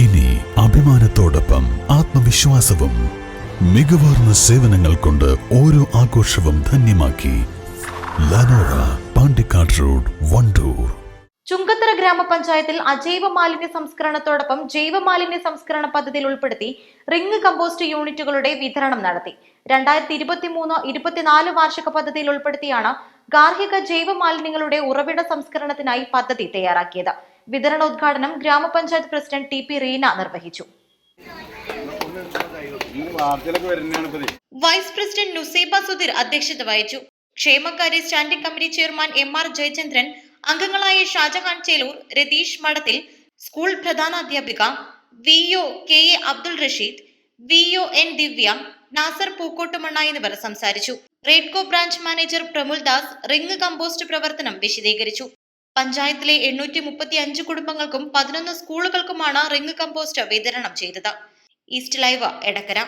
ഇനി അഭിമാനത്തോടൊപ്പം ആത്മവിശ്വാസവും മികവാർന്ന സേവനങ്ങൾ കൊണ്ട് ഓരോ ആഘോഷവും ധന്യമാക്കി ലനോറ പാണ്ടിക്കാട് റോഡ് വണ്ടൂർ. ചുങ്കത്തറ ഗ്രാമപഞ്ചായത്തിൽ അജൈവ മാലിന്യ സംസ്കരണത്തോടൊപ്പം ജൈവ മാലിന്യ സംസ്കരണ പദ്ധതിയിൽ ഉൾപ്പെടുത്തി റിംഗ് കമ്പോസ്റ്റ് യൂണിറ്റുകളുടെ വിതരണം നടത്തി. രണ്ടായിരത്തി ഇരുപത്തി മൂന്ന് ഇരുപത്തിനാല് വാർഷിക പദ്ധതിയിൽ ഉൾപ്പെടുത്തിയാണ് ഗാർഹിക ജൈവ മാലിന്യങ്ങളുടെ ഉറവിട സംസ്കരണത്തിനായി പദ്ധതി തയ്യാറാക്കിയത്. വിതരണോദ്ഘാടനം ഗ്രാമപഞ്ചായത്ത് പ്രസിഡന്റ് ടി പി റീന നിർവഹിച്ചു. വൈസ് പ്രസിഡന്റ് നുസൈബ സുധീർ അധ്യക്ഷത വഹിച്ചു. ക്ഷേമകാര്യ standing committee chairman M R Jayachandran അംഗങ്ങളായ Shajahan Chelur Ratheesh Madathil school പ്രധാനാധ്യാപിക V O K A Abdul Rasheed V O N Divya Nasar Pookkottumanna എന്നിവർ സംസാരിച്ചു. Raidco branch manager Pramuldas ring compost പ്രവർത്തനം വിശദീകരിച്ചു. പഞ്ചായത്തിലെ എണ്ണൂറ്റി മുപ്പത്തി അഞ്ച് കുടുംബങ്ങൾക്കും പതിനൊന്ന് സ്കൂളുകൾക്കുമാണ് റിംഗ് കമ്പോസ്റ്റ് വിതരണം ചെയ്തത്. East live Edakkara.